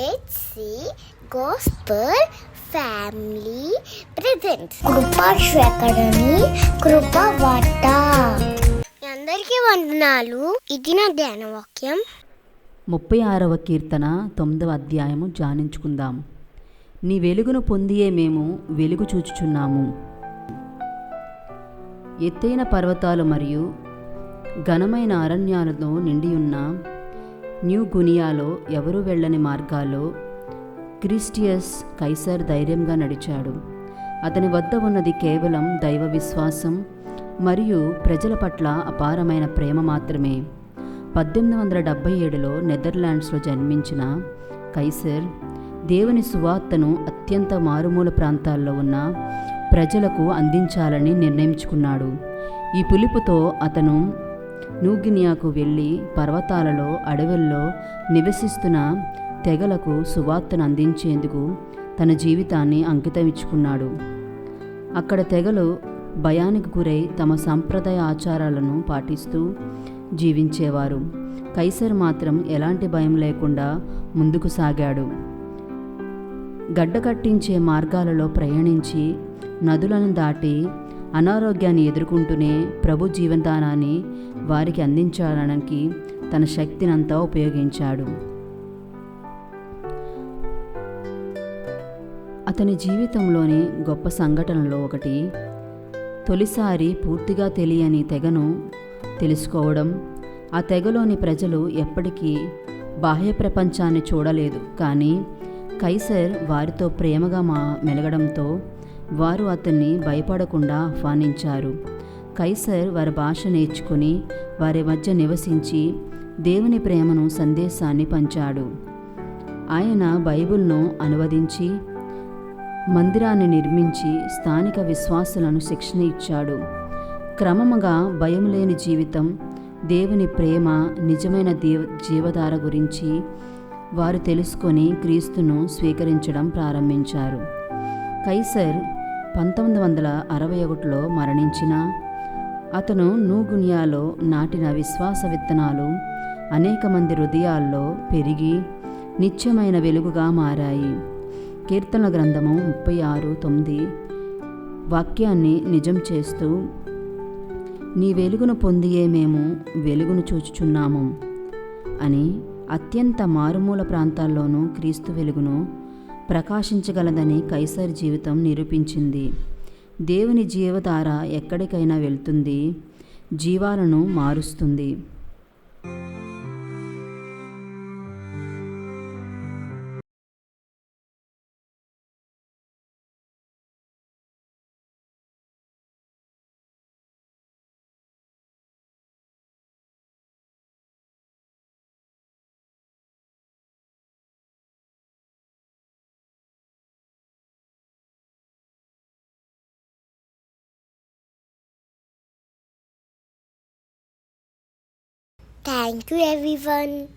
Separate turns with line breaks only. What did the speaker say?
Let's గోస్పర్ family present కృపా కృపాక్ష academy కృపా వార్త అందరికీ వందనాలు. ఇది నా ధ్యాన వాక్యం.
ముప్పై ఆరవ కీర్తన తొమ్మిదవ అధ్యాయము ధ్యానించుకుందాం. నీ వెలుగును పొందియే మేము వెలుగు చూచుచున్నాము. ఎత్తైన పర్వతాలు మరియు ఘనమైన అరణ్యాలతో నిండియున్న న్యూ గునియాలో ఎవరూ వెళ్ళని మార్గాల్లో క్రిస్టియస్ కైసర్ ధైర్యంగా నడిచాడు. అతని వద్ద ఉన్నది కేవలం దైవ విశ్వాసం మరియు ప్రజల పట్ల అపారమైన ప్రేమ మాత్రమే. పద్దెనిమిది వందల డెబ్భై ఏడులో నెదర్లాండ్స్లో జన్మించిన కైసర్ దేవుని సువార్తను అత్యంత మారుమూల ప్రాంతాల్లో ఉన్న ప్రజలకు అందించాలని నిర్ణయించుకున్నాడు. ఈ పిలుపుతో అతను నూగినియాకు వెళ్ళి పర్వతాలలో అడవుల్లో నివసిస్తున్న తెగలకు సువార్తను అందించేందుకు తన జీవితాన్ని అంకితం ఇచ్చుకున్నాడు అక్కడ తెగలు భయానికి గురై తమ సంప్రదాయ ఆచారాలను పాటిస్తూ జీవించేవారు. కైసర్ మాత్రం ఎలాంటి భయం లేకుండా ముందుకు సాగాడు. గడ్డ కట్టించే మార్గాలలో ప్రయాణించి నదులను దాటి అనారోగ్యాన్ని ఎదుర్కొంటూనే ప్రభు జీవనదానాన్ని వారికి అందించడానికి తన శక్తినంతా ఉపయోగించాడు. అతని జీవితంలోని గొప్ప సంఘటనలో ఒకటి తొలిసారి పూర్తిగా తెలియని తెగను తెలుసుకోవడం ఆ తెగలోని ప్రజలు ఎప్పటికీ బాహ్య ప్రపంచాన్ని చూడలేదు. కానీ కైసర్ వారితో ప్రేమగా మా మెలగడంతో వారు అతన్ని భయపడకుండా ఆహ్వానించారు. కైసర్ వారి భాష నేర్చుకుని వారి మధ్య నివసించి దేవుని ప్రేమను సందేశాన్ని పంచాడు. ఆయన బైబిల్ను అనువదించి మందిరాన్ని నిర్మించి స్థానిక విశ్వాసులను శిక్షణ ఇచ్చాడు. క్రమముగా భయం లేని జీవితం దేవుని ప్రేమ నిజమైన దేవ జీవధార గురించి వారు తెలుసుకొని క్రీస్తును స్వీకరించడం ప్రారంభించారు. కైసర్ పంతొమ్మిది వందల అరవై ఒకటిలో మరణించిన అతను నూగునియాలో నాటిన విశ్వాస విత్తనాలు అనేక మంది హృదయాల్లో పెరిగి నిత్యమైన వెలుగుగా మారాయి. కీర్తన గ్రంథము ముప్పై ఆరు తొమ్మిది వాక్యాన్ని నిజం చేస్తూ నీ వెలుగును పొందియే మేము వెలుగును చూచుచున్నాము అని అత్యంత మారుమూల ప్రాంతాల్లోనూ క్రీస్తు వెలుగును ప్రకాశించగలదని కైసర్ జీవితం నిరూపించింది. దేవుని జీవధార ఎక్కడికైనా వెళ్తుంది జీవాలను మారుస్తుంది.
Thank you everyone.